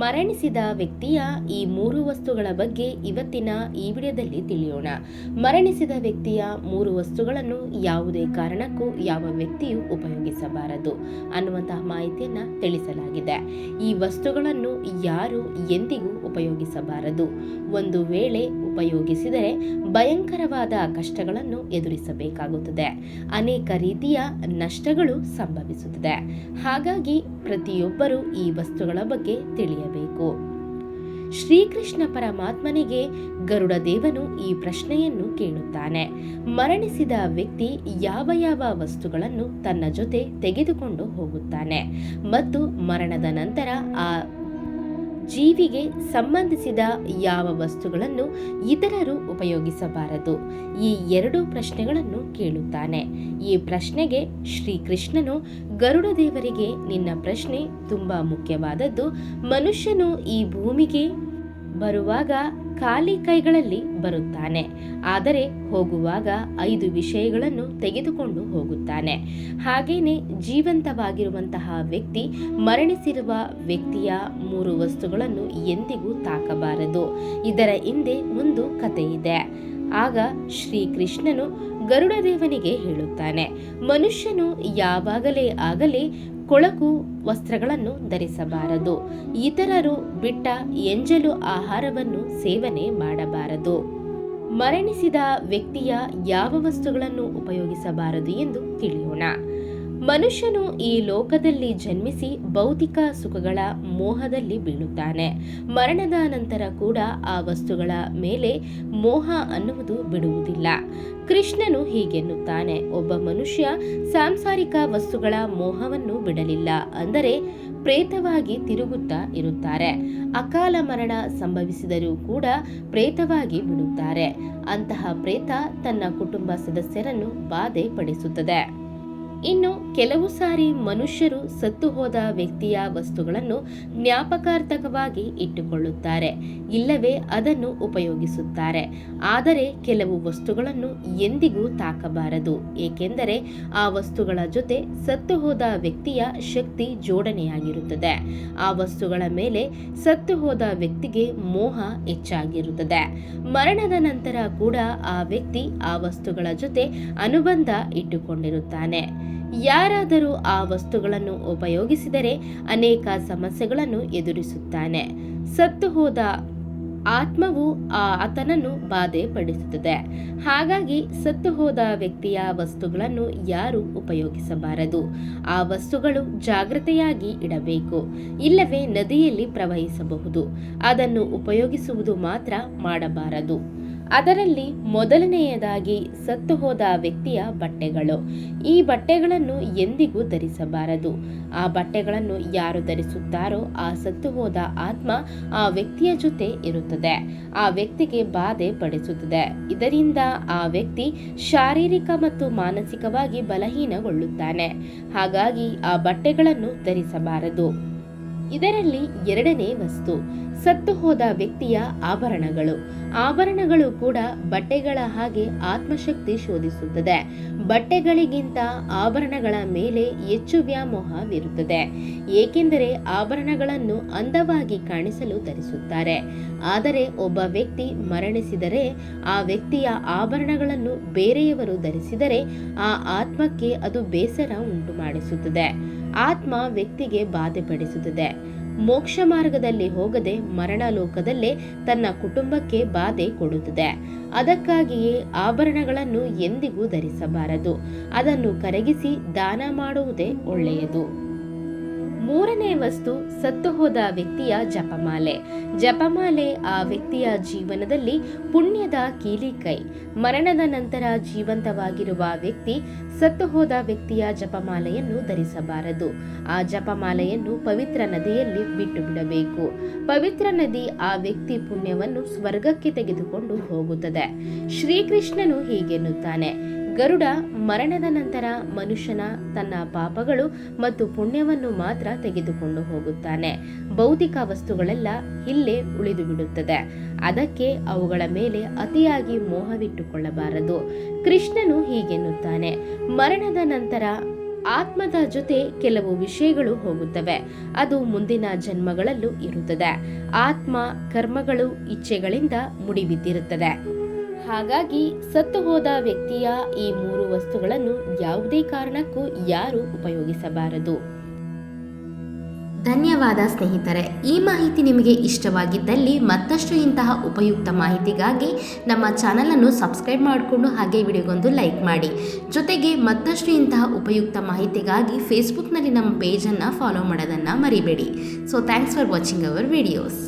ಮರಣಿಸಿದ ವ್ಯಕ್ತಿಯ ಈ ಮೂರು ವಸ್ತುಗಳ ಬಗ್ಗೆ ಇವತ್ತಿನ ಈ ವಿಡಿಯೋದಲ್ಲಿ ತಿಳಿಯೋಣ. ಮರಣಿಸಿದ ವ್ಯಕ್ತಿಯ ಮೂರು ವಸ್ತುಗಳನ್ನು ಯಾವುದೇ ಕಾರಣಕ್ಕೂ ಯಾವ ವ್ಯಕ್ತಿಯು ಉಪಯೋಗಿಸಬಾರದು ಅನ್ನುವಂತಹ ಮಾಹಿತಿಯನ್ನು ತಿಳಿಸಲಾಗಿದೆ. ಈ ವಸ್ತುಗಳನ್ನು ಯಾರು ಎಂದಿಗೂ ಉಪಯೋಗಿಸಬಾರದು. ಒಂದು ವೇಳೆ ಉಪಯೋಗಿಸಿದರೆ ಭಯಂಕರವಾದ ಕಷ್ಟಗಳನ್ನು ಎದುರಿಸಬೇಕಾಗುತ್ತದೆ. ಅನೇಕ ರೀತಿಯ ನಷ್ಟಗಳು ಸಂಭವಿಸುತ್ತದೆ. ಹಾಗಾಗಿ ಪ್ರತಿಯೊಬ್ಬರೂ ಈ ವಸ್ತುಗಳ ಬಗ್ಗೆ ತಿಳಿಯಬೇಕು. ಶ್ರೀಕೃಷ್ಣ ಪರಮಾತ್ಮನಿಗೆ ಗರುಡ ದೇವನು ಈ ಪ್ರಶ್ನೆಯನ್ನು ಕೇಳುತ್ತಾನೆ. ಮರಣಿಸಿದ ವ್ಯಕ್ತಿ ಯಾವ ಯಾವ ವಸ್ತುಗಳನ್ನು ತನ್ನ ಜೊತೆ ತೆಗೆದುಕೊಂಡು ಹೋಗುತ್ತಾನೆ ಮತ್ತು ಮರಣದ ನಂತರ ಆ ಜೀವಿಗೆ ಸಂಬಂಧಿಸಿದ ಯಾವ ವಸ್ತುಗಳನ್ನು ಇತರರು ಉಪಯೋಗಿಸಬಾರದು? ಈ ಎರಡು ಪ್ರಶ್ನೆಗಳನ್ನು ಕೇಳುತ್ತಾನೆ. ಈ ಪ್ರಶ್ನೆಗೆ ಶ್ರೀಕೃಷ್ಣನು ಗರುಡ ದೇವರಿಗೆ ನಿನ್ನ ಪ್ರಶ್ನೆ ತುಂಬಾ ಮುಖ್ಯವಾದದ್ದು. ಮನುಷ್ಯನು ಈ ಭೂಮಿಗೆ ಬರುವಾಗ ಖಾಲಿ ಕೈಗಳಲ್ಲಿ ಬರುತ್ತಾನೆ. ಆದರೆ ಹೋಗುವಾಗ ಐದು ವಿಷಯಗಳನ್ನು ತೆಗೆದುಕೊಂಡು ಹೋಗುತ್ತಾನೆ. ಹಾಗೇನೆ ಜೀವಂತವಾಗಿರುವಂತಹ ವ್ಯಕ್ತಿ ಮರಣಿಸಿರುವ ವ್ಯಕ್ತಿಯ ಮೂರು ವಸ್ತುಗಳನ್ನು ಎಂದಿಗೂ ತಾಕಬಾರದು. ಇದರ ಹಿಂದೆ ಒಂದು ಕಥೆ ಇದೆ ಆಗ ಶ್ರೀಕೃಷ್ಣನು ಗರುಡದೇವನಿಗೆ ಹೇಳುತ್ತಾನೆ, ಮನುಷ್ಯನು ಯಾವಾಗಲೇ ಆಗಲಿ ಕೊಳಕು ವಸ್ತ್ರಗಳನ್ನು ಧರಿಸಬಾರದು. ಇತರರು ಬಿಟ್ಟ ಎಂಜಲು ಆಹಾರವನ್ನು ಸೇವನೆ ಮಾಡಬಾರದು. ಮರಣಿಸಿದ ವ್ಯಕ್ತಿಯ ಯಾವ ವಸ್ತುಗಳನ್ನು ಉಪಯೋಗಿಸಬಾರದು ಎಂದು ತಿಳಿಯೋಣ. ಮನುಷ್ಯನು ಈ ಲೋಕದಲ್ಲಿ ಜನ್ಮಿಸಿ ಭೌತಿಕ ಸುಖಗಳ ಮೋಹದಲ್ಲಿ ಬೀಳುತ್ತಾನೆ. ಮರಣದ ನಂತರ ಕೂಡ ಆ ವಸ್ತುಗಳ ಮೇಲೆ ಮೋಹ ಅನ್ನುವುದು ಬಿಡುವುದಿಲ್ಲ. ಕೃಷ್ಣನು ಹೀಗೆನ್ನುತ್ತಾನೆ, ಒಬ್ಬ ಮನುಷ್ಯ ಸಾಂಸಾರಿಕ ವಸ್ತುಗಳ ಮೋಹವನ್ನು ಬಿಡಲಿಲ್ಲ, ಅಂದರೆ ಪ್ರೇತವಾಗಿ ತಿರುಗುತ್ತಾ ಇರುತ್ತಾರೆ. ಅಕಾಲ ಮರಣ ಸಂಭವಿಸಿದರೂ ಕೂಡ ಪ್ರೇತವಾಗಿ ಬಿಡುತ್ತಾರೆ. ಅಂತಹ ಪ್ರೇತ ತನ್ನ ಕುಟುಂಬ ಸದಸ್ಯರನ್ನು ಬಾಧೆ ಪಡಿಸುತ್ತದೆ ಇನ್ನು ಕೆಲವು ಸಾರಿ ಮನುಷ್ಯರು ಸತ್ತು ಹೋದ ವ್ಯಕ್ತಿಯ ವಸ್ತುಗಳನ್ನು ಜ್ಞಾಪಕಾರ್ಥಕವಾಗಿ ಇಟ್ಟುಕೊಳ್ಳುತ್ತಾರೆ, ಇಲ್ಲವೇ ಅದನ್ನು ಉಪಯೋಗಿಸುತ್ತಾರೆ. ಆದರೆ ಕೆಲವು ವಸ್ತುಗಳನ್ನು ಎಂದಿಗೂ ತಾಕಬಾರದು, ಏಕೆಂದರೆ ಆ ವಸ್ತುಗಳ ಜೊತೆ ಸತ್ತು ಹೋದ ವ್ಯಕ್ತಿಯ ಶಕ್ತಿ ಜೋಡಣೆಯಾಗಿರುತ್ತದೆ. ಆ ವಸ್ತುಗಳ ಮೇಲೆ ಸತ್ತು ಹೋದ ವ್ಯಕ್ತಿಗೆ ಮೋಹ ಹೆಚ್ಚಾಗಿರುತ್ತದೆ. ಮರಣದ ನಂತರ ಕೂಡ ಆ ವ್ಯಕ್ತಿ ಆ ವಸ್ತುಗಳ ಜೊತೆ ಅನುಬಂಧ ಇಟ್ಟುಕೊಂಡಿರುತ್ತಾನೆ. ಯಾರಾದರೂ ಆ ವಸ್ತುಗಳನ್ನು ಉಪಯೋಗಿಸಿದರೆ ಅನೇಕ ಸಮಸ್ಯೆಗಳನ್ನು ಎದುರಿಸುತ್ತಾನೆ. ಸತ್ತು ಹೋದ ಆತ್ಮವು ಆತನನ್ನು ಬಾಧೆ ಪಡಿಸುತ್ತದೆ ಹಾಗಾಗಿ ಸತ್ತು ಹೋದ ವ್ಯಕ್ತಿಯ ವಸ್ತುಗಳನ್ನು ಯಾರು ಉಪಯೋಗಿಸಬಾರದು. ಆ ವಸ್ತುಗಳು ಜಾಗ್ರತೆಯಾಗಿ ಇಡಬೇಕು. ಇಲ್ಲವೇ ನದಿಯಲ್ಲಿ ಪ್ರವಹಿಸಬಹುದು. ಅದನ್ನು ಉಪಯೋಗಿಸುವುದು ಮಾತ್ರ ಮಾಡಬಾರದು. ಅದರಲ್ಲಿ ಮೊದಲನೆಯದಾಗಿ ಸತ್ತು ಹೋದ ವ್ಯಕ್ತಿಯ ಬಟ್ಟೆಗಳು. ಈ ಬಟ್ಟೆಗಳನ್ನು ಎಂದಿಗೂ ಧರಿಸಬಾರದು. ಆ ಬಟ್ಟೆಗಳನ್ನು ಯಾರು ಧರಿಸುತ್ತಾರೋ ಆ ಸತ್ತು ಹೋದ ಆತ್ಮ ಆ ವ್ಯಕ್ತಿಯ ಜೊತೆ ಇರುತ್ತದೆ. ಆ ವ್ಯಕ್ತಿಗೆ ಬಾಧೆ ಪಡಿಸುತ್ತದೆ. ಇದರಿಂದ ಆ ವ್ಯಕ್ತಿ ಶಾರೀರಿಕ ಮತ್ತು ಮಾನಸಿಕವಾಗಿ ಬಲಹೀನಗೊಳ್ಳುತ್ತಾನೆ. ಹಾಗಾಗಿ ಆ ಬಟ್ಟೆಗಳನ್ನು ಧರಿಸಬಾರದು. ಇದರಲ್ಲಿ ಎರಡನೇ ವಸ್ತು, ಸತ್ತು ಹೋದ ವ್ಯಕ್ತಿಯ ಆಭರಣಗಳು. ಆಭರಣಗಳು ಕೂಡ ಬಟ್ಟೆಗಳ ಹಾಗೆ ಆತ್ಮಶಕ್ತಿ ಶೋಧಿಸುತ್ತದೆ. ಬಟ್ಟೆಗಳಿಗಿಂತ ಆಭರಣಗಳ ಮೇಲೆ ಹೆಚ್ಚು ವ್ಯಾಮೋಹವಿರುತ್ತದೆ. ಏಕೆಂದರೆ ಆಭರಣಗಳನ್ನು ಅಂದವಾಗಿ ಕಾಣಿಸಲು ಧರಿಸುತ್ತಾರೆ. ಆದರೆ ಒಬ್ಬ ವ್ಯಕ್ತಿ ಮರಣಿಸಿದರೆ, ಆ ವ್ಯಕ್ತಿಯ ಆಭರಣಗಳನ್ನು ಬೇರೆಯವರು ಧರಿಸಿದರೆ, ಆ ಆತ್ಮಕ್ಕೆ ಅದು ಬೇಸರ ಉಂಟು ಮಾಡಿಸುತ್ತದೆ ಆತ್ಮ ವ್ಯಕ್ತಿಗೆ ಬಾಧೆ ಪಡಿಸುತ್ತದೆ. ಮೋಕ್ಷ ಮಾರ್ಗದಲ್ಲಿ ಹೋಗದೆ ಮರಣ ಲೋಕದಲ್ಲೇ ತನ್ನ ಕುಟುಂಬಕ್ಕೆ ಬಾಧೆ ಕೊಡುತ್ತದೆ. ಅದಕ್ಕಾಗಿಯೇ ಆಭರಣಗಳನ್ನು ಎಂದಿಗೂ ಧರಿಸಬಾರದು. ಅದನ್ನು ಕರಗಿಸಿ ದಾನ ಮಾಡುವುದೇ ಒಳ್ಳೆಯದು. ಮೂರನೇ ವಸ್ತು ಸತ್ತು ಹೋದ ವ್ಯಕ್ತಿಯ ಜಪಮಾಲೆ. ಜಪಮಾಲೆ ಆ ವ್ಯಕ್ತಿಯ ಜೀವನದಲ್ಲಿ ಪುಣ್ಯದ ಕೀಲಿಕೈ ಮರಣದ ನಂತರ ಜೀವಂತವಾಗಿರುವ ವ್ಯಕ್ತಿ ಸತ್ತು ಹೋದ ವ್ಯಕ್ತಿಯ ಜಪಮಾಲೆಯನ್ನು ಧರಿಸಬಾರದು. ಆ ಜಪಮಾಲೆಯನ್ನು ಪವಿತ್ರ ನದಿಯಲ್ಲಿ ಬಿಟ್ಟು ಬಿಡಬೇಕು. ಪವಿತ್ರ ನದಿ ಆ ವ್ಯಕ್ತಿ ಪುಣ್ಯವನ್ನು ಸ್ವರ್ಗಕ್ಕೆ ತೆಗೆದುಕೊಂಡು ಹೋಗುತ್ತದೆ. ಶ್ರೀಕೃಷ್ಣನು ಹೀಗೆನ್ನುತ್ತಾನೆ. ಗರುಡ ಮರಣದ ನಂತರ ಮನುಷ್ಯನ ತನ್ನ ಪಾಪಗಳು ಮತ್ತು ಪುಣ್ಯವನ್ನು ಮಾತ್ರ ತೆಗೆದುಕೊಂಡು ಹೋಗುತ್ತಾನೆ. ಭೌತಿಕ ವಸ್ತುಗಳೆಲ್ಲ ಇಲ್ಲೇ ಉಳಿದು ಬಿಡುತ್ತದೆ. ಅದಕ್ಕೆ ಅವುಗಳ ಮೇಲೆ ಅತಿಯಾಗಿ ಮೋಹವಿಟ್ಟುಕೊಳ್ಳಬಾರದು. ಕೃಷ್ಣನು ಹೀಗೆನ್ನುತ್ತಾನೆ, ಮರಣದ ನಂತರ ಆತ್ಮದ ಜೊತೆ ಕೆಲವು ವಿಷಯಗಳು ಹೋಗುತ್ತವೆ. ಅದು ಮುಂದಿನ ಜನ್ಮಗಳಲ್ಲೂ ಇರುತ್ತದೆ. ಆತ್ಮ, ಕರ್ಮಗಳು, ಇಚ್ಛೆಗಳಿಂದ ಮುಡಿಬಿದ್ದಿರುತ್ತದೆ. ಹಾಗಾಗಿ ಸತ್ತು ಹೋದ ವ್ಯಕ್ತಿಯ ಈ ಮೂರು ವಸ್ತುಗಳನ್ನು ಯಾವುದೇ ಕಾರಣಕ್ಕೂ ಯಾರು ಉಪಯೋಗಿಸಬಾರದು. ಧನ್ಯವಾದ ಸ್ನೇಹಿತರೆ, ಈ ಮಾಹಿತಿ ನಿಮಗೆ ಇಷ್ಟವಾಗಿದ್ದಲ್ಲಿ ಮತ್ತಷ್ಟು ಇಂತಹ ಉಪಯುಕ್ತ ಮಾಹಿತಿಗಾಗಿ ನಮ್ಮ ಚಾನಲನ್ನು ಸಬ್ಸ್ಕ್ರೈಬ್ ಮಾಡಿಕೊಂಡು ಹಾಗೆ ವಿಡಿಯೋಗೊಂದು ಲೈಕ್ ಮಾಡಿ. ಜೊತೆಗೆ ಮತ್ತಷ್ಟು ಇಂತಹ ಉಪಯುಕ್ತ ಮಾಹಿತಿಗಾಗಿ ಫೇಸ್ಬುಕ್ನಲ್ಲಿ ನಮ್ಮ ಪೇಜನ್ನು ಫಾಲೋ ಮಾಡೋದನ್ನು ಮರಿಬೇಡಿ. So thanks for watching our videos